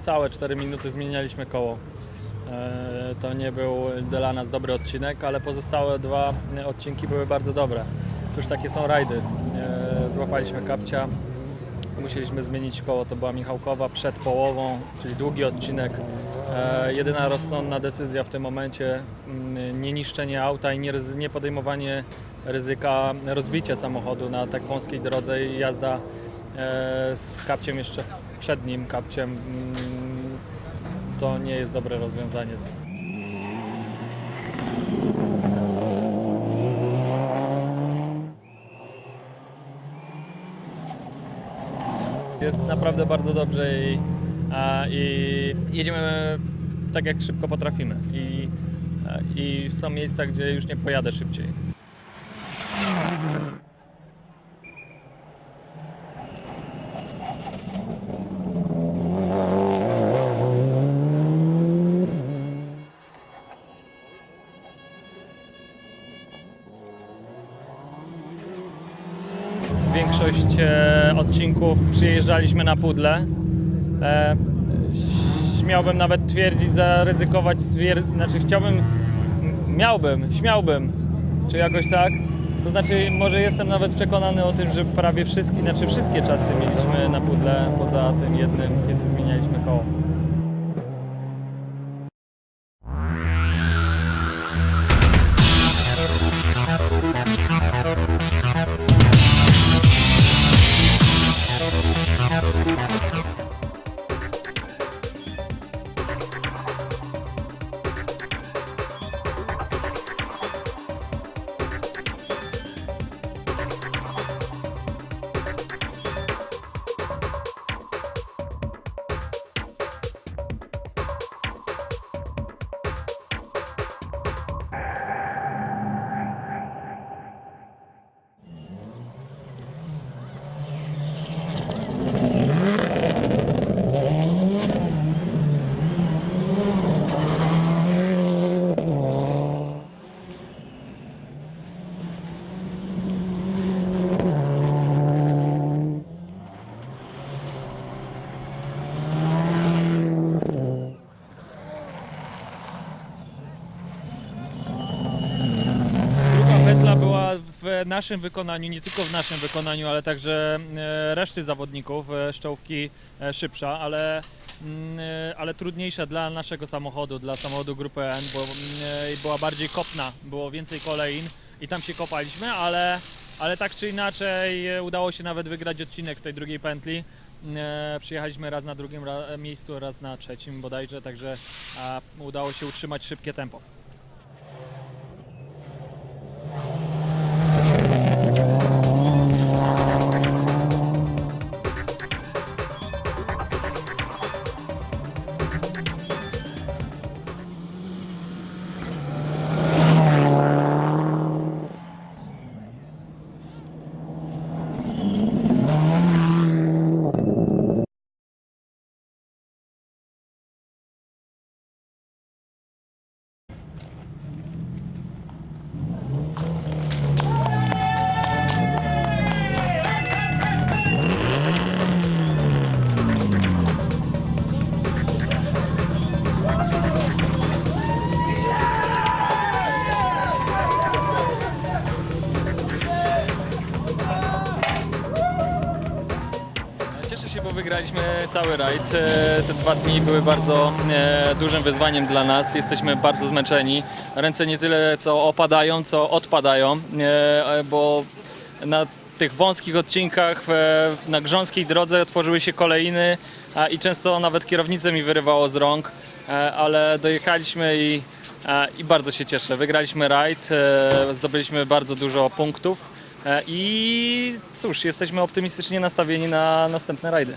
niecałe 4 minuty zmienialiśmy koło. E, To nie był dla nas dobry odcinek, ale pozostałe dwa odcinki były bardzo dobre. Cóż, takie są rajdy. E, Złapaliśmy kapcia, musieliśmy zmienić koło, to była Michałkowa przed połową, czyli długi odcinek. E, Jedyna rozsądna decyzja w tym momencie, mm, nie niszczenie auta i nie, nie podejmowanie ryzyka rozbicia samochodu na tak wąskiej drodze i jazda z kapciem jeszcze przed nim, kapciem, mm, to nie jest dobre rozwiązanie. Jest naprawdę bardzo dobrze i, a, i jedziemy tak jak szybko potrafimy. I, I są miejsca, gdzie już nie pojadę szybciej. Odcinków przyjeżdżaliśmy na pudle. E, śmiałbym nawet twierdzić, zaryzykować, stwier- znaczy chciałbym, miałbym, śmiałbym, czy jakoś tak. To znaczy, może jestem nawet przekonany o tym, że prawie wszystkie, znaczy wszystkie czasy mieliśmy na pudle, poza tym jednym, kiedy zmienialiśmy koło. Naszym wykonaniu, nie tylko w naszym wykonaniu, ale także e, reszty zawodników, e, szczołówki e, szybsza, ale, mm, ale trudniejsza dla naszego samochodu, dla samochodu grupy N, bo mm, była bardziej kopna, było więcej kolejn i tam się kopaliśmy, ale, ale tak czy inaczej udało się nawet wygrać odcinek tej drugiej pętli. E, Przyjechaliśmy raz na drugim miejscu, raz na trzecim bodajże, także udało się utrzymać szybkie tempo. Cieszę się, bo wygraliśmy cały rajd. E, Te dwa dni były bardzo e, dużym wyzwaniem dla nas. Jesteśmy bardzo zmęczeni. Ręce nie tyle co opadają, co odpadają, e, bo na tych wąskich odcinkach na grząskiej drodze otworzyły się kolejny i często nawet kierownicę mi wyrywało z rąk, ale dojechaliśmy i, i bardzo się cieszę. Wygraliśmy rajd, zdobyliśmy bardzo dużo punktów. E, I cóż, jesteśmy optymistycznie nastawieni na następne rajdy.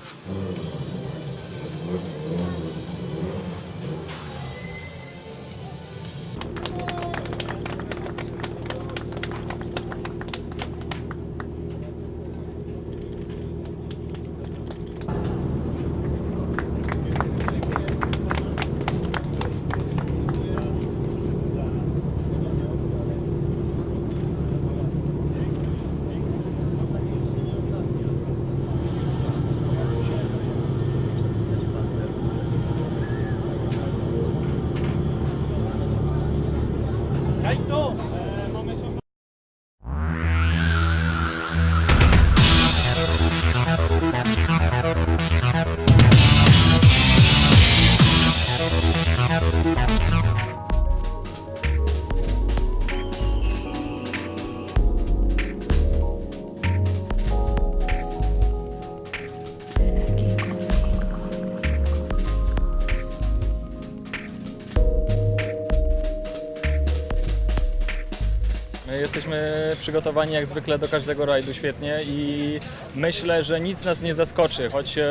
Przygotowani jak zwykle do każdego rajdu świetnie i myślę, że nic nas nie zaskoczy, choć e,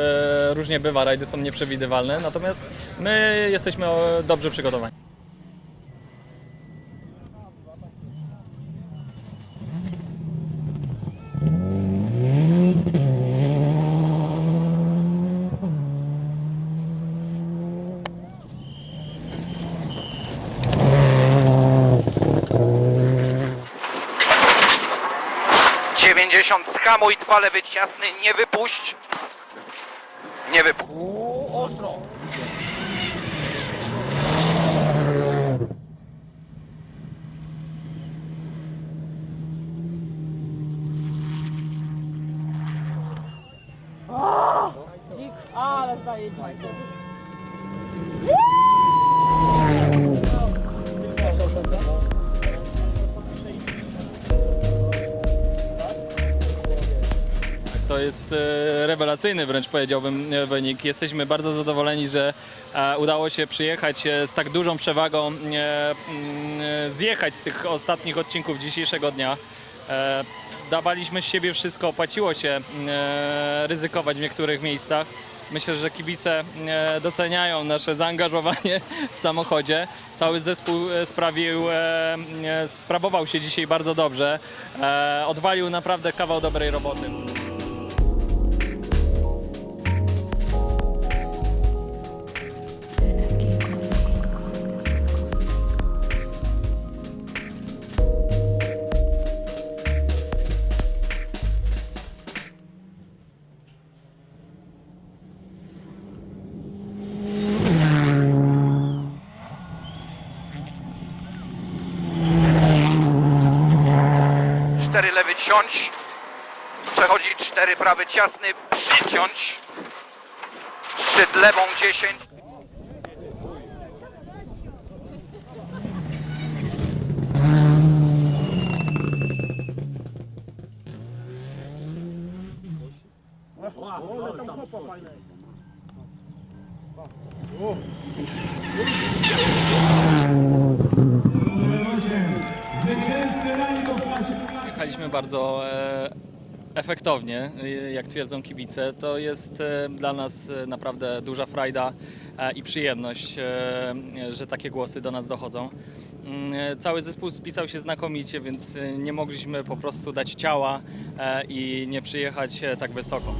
różnie bywa, rajdy są nieprzewidywalne, natomiast my jesteśmy dobrze przygotowani. Dziewięćdziesiąt schamuj, dwa lewy ciasny, nie wypuść. Nie wypuść. Jest e, rewelacyjny wręcz powiedziałbym e, wynik. Jesteśmy bardzo zadowoleni, że e, udało się przyjechać z tak dużą przewagą, zjechać z tych ostatnich odcinków dzisiejszego dnia. Dawaliśmy z siebie wszystko, opłaciło się ryzykować w niektórych miejscach. Myślę, że kibice doceniają nasze zaangażowanie w samochodzie. Cały zespół sprawił, sprawował się dzisiaj bardzo dobrze. Odwalił naprawdę kawał dobrej roboty. Cztery lewy ciąć. Przechodzi cztery prawy ciasny, przyciąć. Szczyt lewą 10. Jechaliśmy bardzo e, efektownie, e, jak twierdzą kibice. To jest e, dla nas naprawdę duża frajda i przyjemność, że takie głosy do nas dochodzą. Mm, Cały zespół spisał się znakomicie, więc nie mogliśmy po prostu dać ciała i nie przyjechać tak wysoko.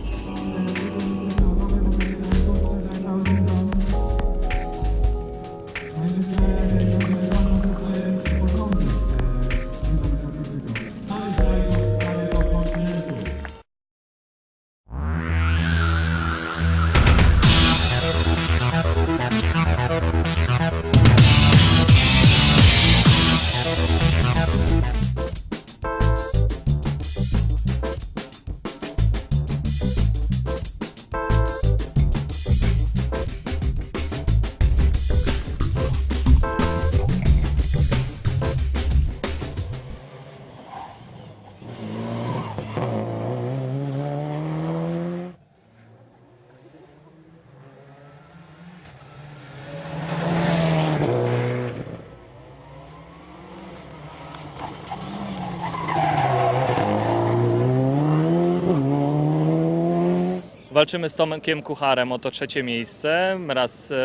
Walczymy z Tomkiem Kucharem o to trzecie miejsce. Raz e,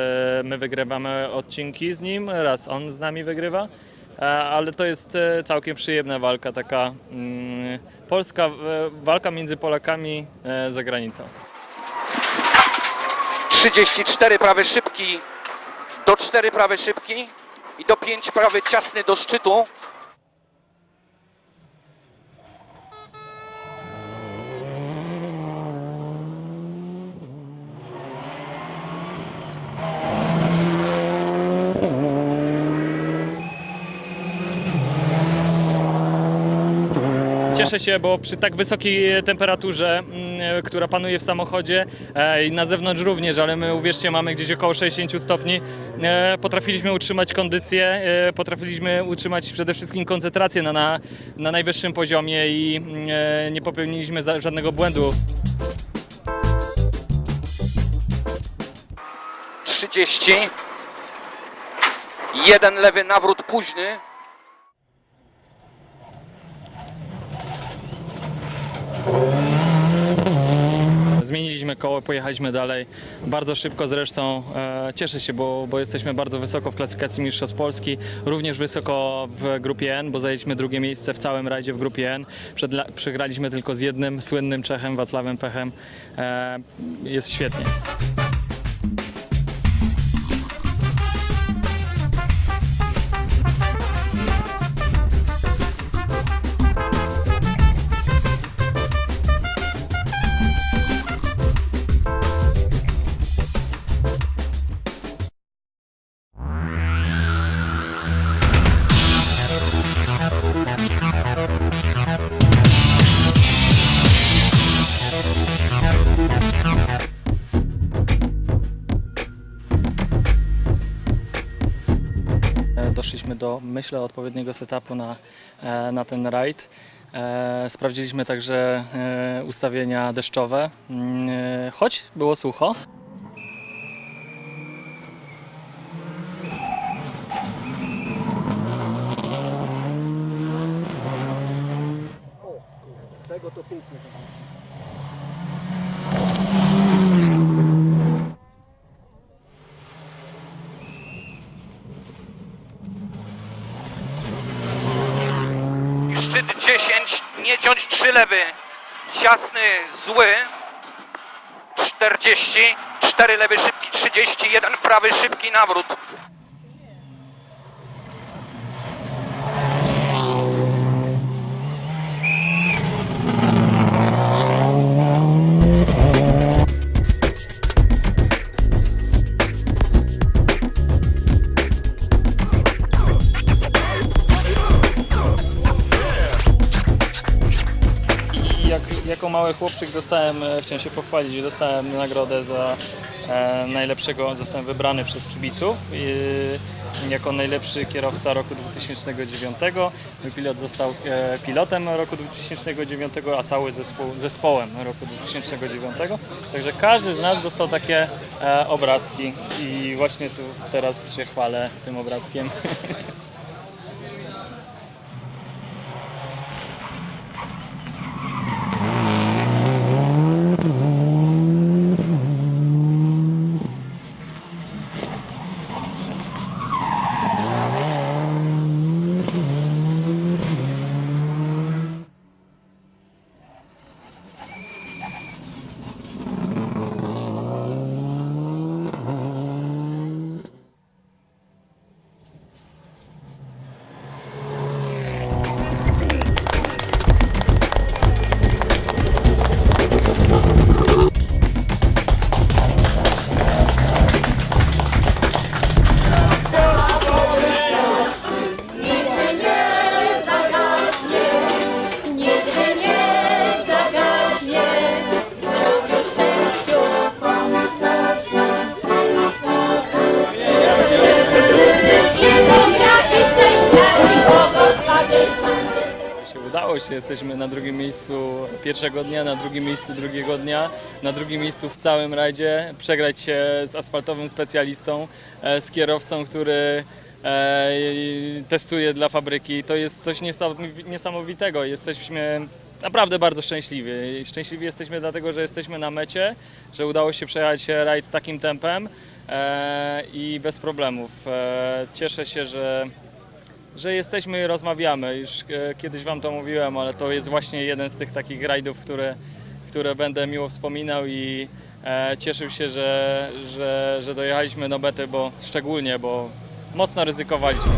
my wygrywamy odcinki z nim, raz on z nami wygrywa. E, Ale to jest e, całkiem przyjemna walka, taka mm, polska walka między Polakami za granicą. 34 prawy szybki do 4 prawy szybki i do 5 prawy ciasny do szczytu. Cieszę się, bo przy tak wysokiej temperaturze, mm, która panuje w samochodzie e, i na zewnątrz również, ale my uwierzcie mamy gdzieś około 60 stopni, e, potrafiliśmy utrzymać kondycję, e, potrafiliśmy utrzymać przede wszystkim koncentrację na, na, na najwyższym poziomie i mm, nie popełniliśmy żadnego błędu. 30. Jeden lewy nawrót późny. Zmieniliśmy koło, pojechaliśmy dalej. Bardzo szybko zresztą. E, cieszę się, bo, bo jesteśmy bardzo wysoko w klasyfikacji Mistrzostw Polski. Również wysoko w grupie N, bo zajęliśmy drugie miejsce w całym rajdzie w grupie N. Przedla, przegraliśmy tylko z jednym słynnym Czechem, Wacławem Pechem. E, jest świetnie. Myślę, odpowiedniego setupu na, e, na ten rajd. E, Sprawdziliśmy także e, ustawienia deszczowe, Mm, choć było sucho. Tego to pięknie. I Szczyt 10, nie ciąć 3 lewy. Ciasny, zły. 40, 4 lewy szybki, 30, 1 prawy szybki nawrót. Mały chłopczyk dostałem, e, chciałem się pochwalić, dostałem nagrodę za e, najlepszego, zostałem wybrany przez kibiców jako najlepszy kierowca roku 2009. Mój pilot został e, pilotem roku 2009, a cały zespół zespołem roku 2009. Także każdy z nas dostał takie obrazki i właśnie tu teraz się chwalę tym obrazkiem. Jesteśmy na drugim miejscu pierwszego dnia, na drugim miejscu drugiego dnia, na drugim miejscu w całym rajdzie. Przegrać się z asfaltowym specjalistą, e, z kierowcą, który e, testuje dla fabryki. To jest coś niesamowi- niesamowitego. Jesteśmy naprawdę bardzo szczęśliwi. Szczęśliwi jesteśmy dlatego, że jesteśmy na mecie, że udało się przejechać rajd takim tempem e, i bez problemów. Cieszę się, że że jesteśmy i rozmawiamy. Już e, kiedyś Wam to mówiłem, ale to jest właśnie jeden z tych takich rajdów, które, które będę miło wspominał i e, cieszył się, że, że, że dojechaliśmy do mety, bo szczególnie, bo mocno ryzykowaliśmy.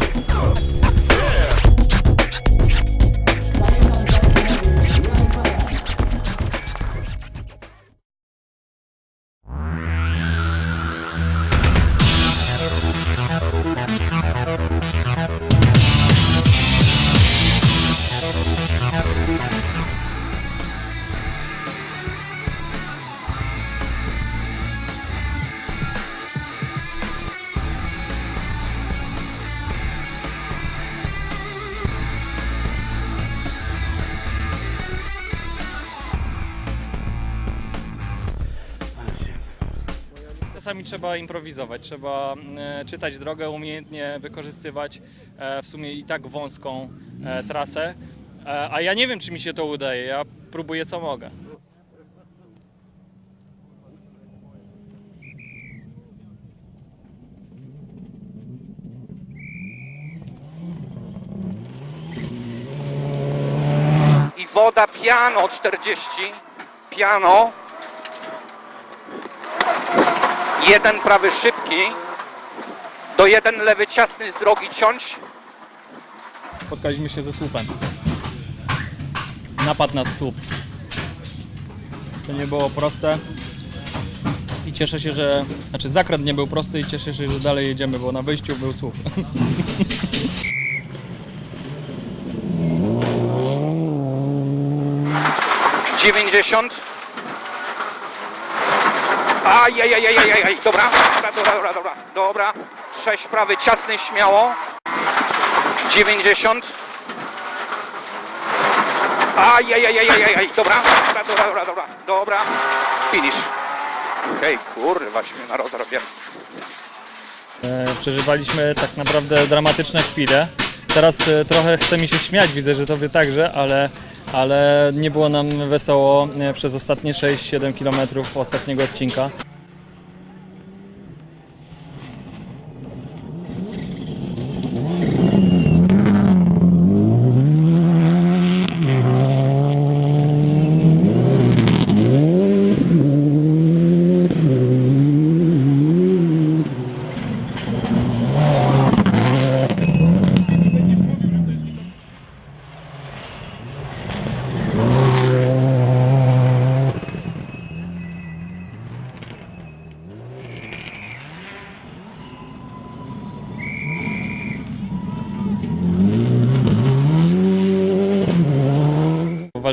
Trzeba improwizować, trzeba e, czytać drogę, umiejętnie wykorzystywać e, w sumie i tak wąską e, trasę. A ja nie wiem, czy mi się to udaje, ja próbuję co mogę. I woda piano 40. Piano. Jeden prawy szybki. Do jeden lewy ciasny z drogi ciąć. Spotkaliśmy się ze słupem. Napad na słup. To nie było proste. I cieszę się, że. Znaczy, zakręt nie był prosty i cieszę się, że dalej jedziemy, bo na wyjściu był słup. 90. Ajajajajajaj, dobra, dobra, dobra, dobra, dobra, dobra. 6 prawy, ciasny, śmiało. 90. Ajajajajajaj, dobra, dobra, dobra, dobra, dobra, dobra. Finish. Okej, kurwa, się na rozrobię. E, przeżywaliśmy tak naprawdę dramatyczne chwile. Teraz e, trochę chce mi się śmiać, widzę, że tobie także, ale, ale nie było nam wesoło e, przez ostatnie 6-7 km ostatniego odcinka.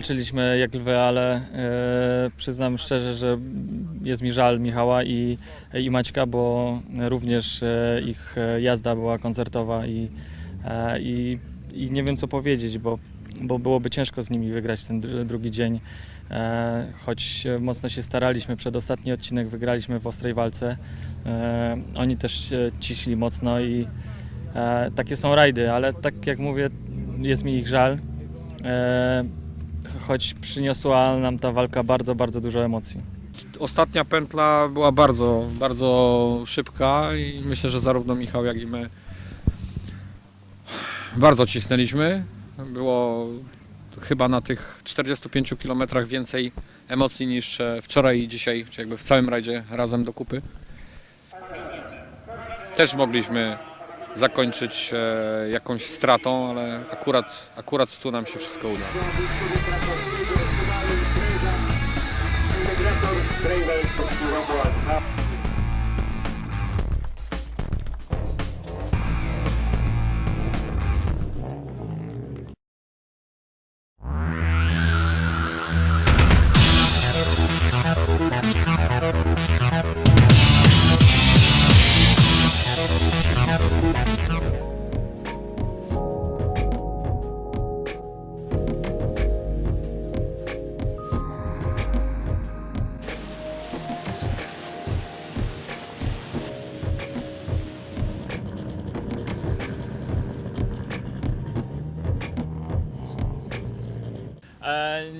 Walczyliśmy jak lwy, ale e, przyznam szczerze, że jest mi żal Michała i, i Maćka, bo również e, ich e, jazda była koncertowa i, e, i, i nie wiem co powiedzieć, bo, bo byłoby ciężko z nimi wygrać ten dru- drugi dzień. E, choć mocno się staraliśmy, przedostatni odcinek wygraliśmy w ostrej walce. E, oni też e, ciśli mocno i e, takie są rajdy, ale tak jak mówię, jest mi ich żal. Choć przyniosła nam ta walka bardzo, bardzo dużo emocji. Ostatnia pętla była bardzo, bardzo szybka i myślę, że zarówno Michał, jak i my bardzo cisnęliśmy. Było chyba na tych 45 km więcej emocji niż e, wczoraj i dzisiaj, czy jakby w całym rajdzie razem do kupy. Też mogliśmy zakończyć e, jakąś stratą, ale akurat, akurat tu nam się wszystko udało.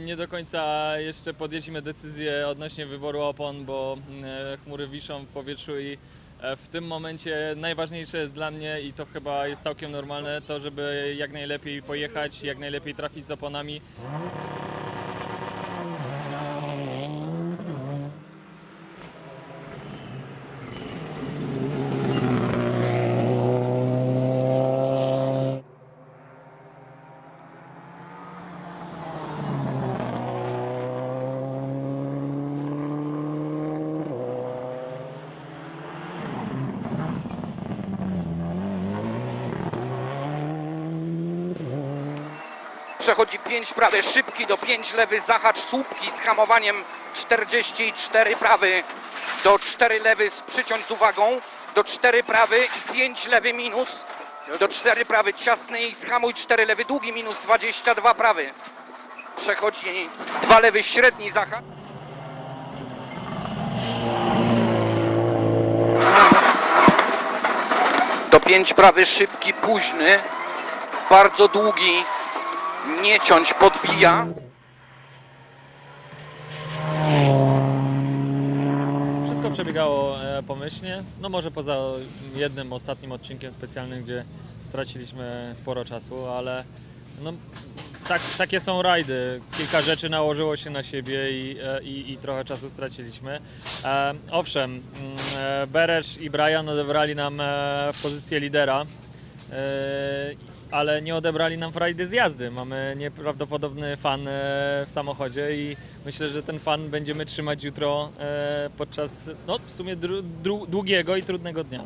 Nie do końca jeszcze podjęliśmy decyzję odnośnie wyboru opon, bo e, chmury wiszą w powietrzu i e, w tym momencie najważniejsze jest dla mnie i to chyba jest całkiem normalne, to żeby jak najlepiej pojechać, jak najlepiej trafić z oponami. Przechodzi 5 prawy, szybki do 5 lewy, zahacz słupki z hamowaniem 44 prawy, do 4 lewy z przyciąć z uwagą, do 4 prawy i 5 lewy minus, do 4 prawy ciasny i zhamuj 4 lewy długi minus 22 prawy. Przechodzi 2 lewy średni zahacz. Do 5 prawy szybki, późny, bardzo długi, nie ciąć, podbija. Wszystko przebiegało e, pomyślnie, no może poza jednym ostatnim odcinkiem specjalnym, gdzie straciliśmy sporo czasu, ale no, tak, takie są rajdy. Kilka rzeczy nałożyło się na siebie i, e, i, i trochę czasu straciliśmy. E, owszem, mm, e, Beresz i Brian odebrali nam pozycję lidera, ale nie odebrali nam frajdy z jazdy. Mamy nieprawdopodobny fan e, w samochodzie i myślę, że ten fan będziemy trzymać jutro e, podczas no, w sumie dru, dru, długiego i trudnego dnia.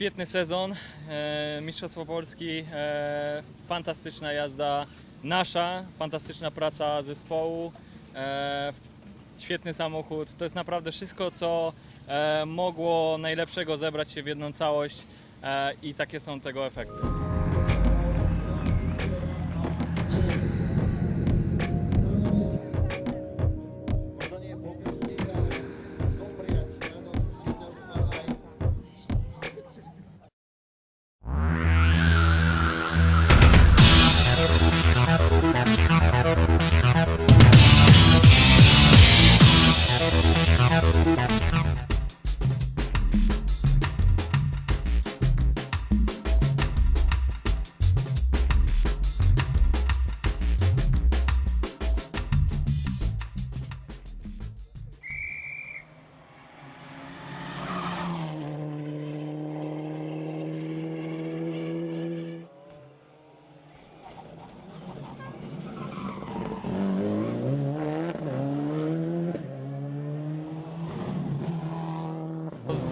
Świetny sezon, e, Mistrzostwo Polski, e, fantastyczna jazda nasza, fantastyczna praca zespołu, e, świetny samochód. To jest naprawdę wszystko, co mogło najlepszego zebrać się w jedną całość i takie są tego efekty.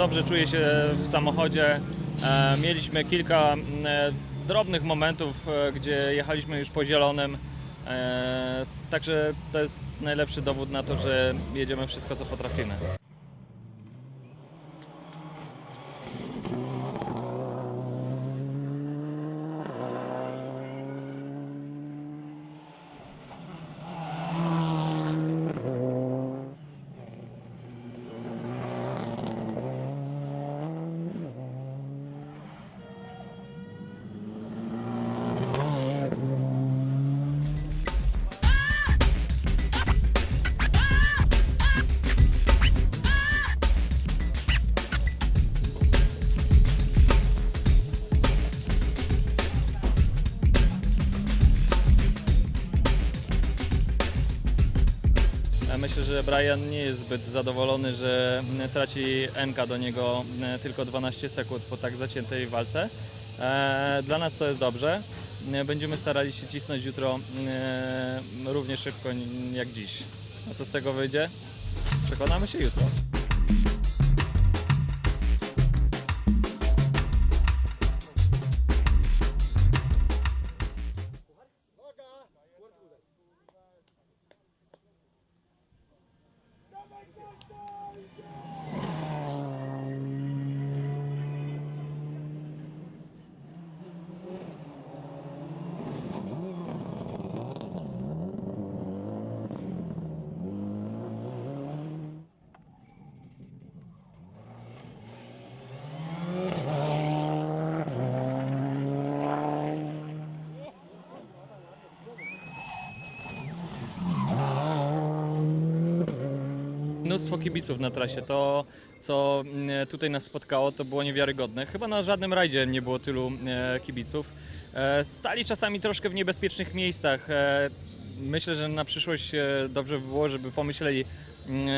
Dobrze czuję się w samochodzie. E, Mieliśmy kilka e, drobnych momentów, e, gdzie jechaliśmy już po zielonym. Także to jest najlepszy dowód na to, że jedziemy wszystko, co potrafimy. Zbyt zadowolony, że traci Enka do niego m, tylko 12 sekund po tak zaciętej walce. E, Dla nas to jest dobrze. M, Będziemy starali się cisnąć jutro równie szybko jak dziś. A co z tego wyjdzie? Przekonamy się jutro. Kibiców na trasie. To, co mm, tutaj nas spotkało, to było niewiarygodne. Chyba na żadnym rajdzie nie było tylu e, kibiców. E, Stali czasami troszkę w niebezpiecznych miejscach. E, Myślę, że na przyszłość dobrze by było, żeby pomyśleli mm,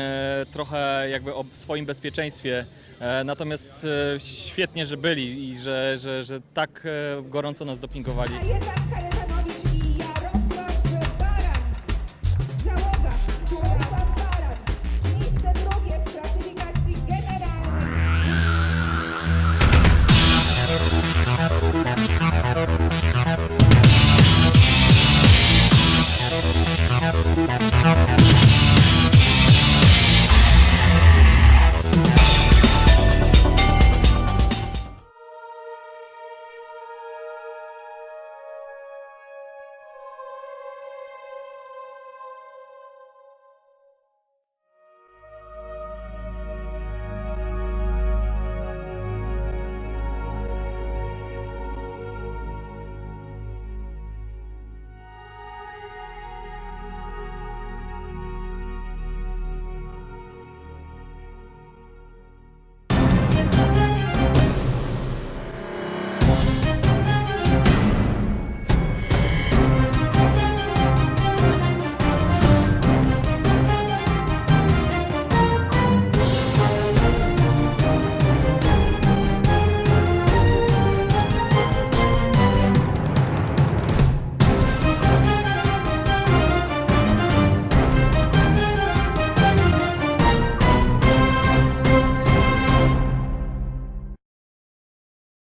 trochę jakby o swoim bezpieczeństwie. Natomiast świetnie, że byli i że, że, że tak gorąco nas dopingowali.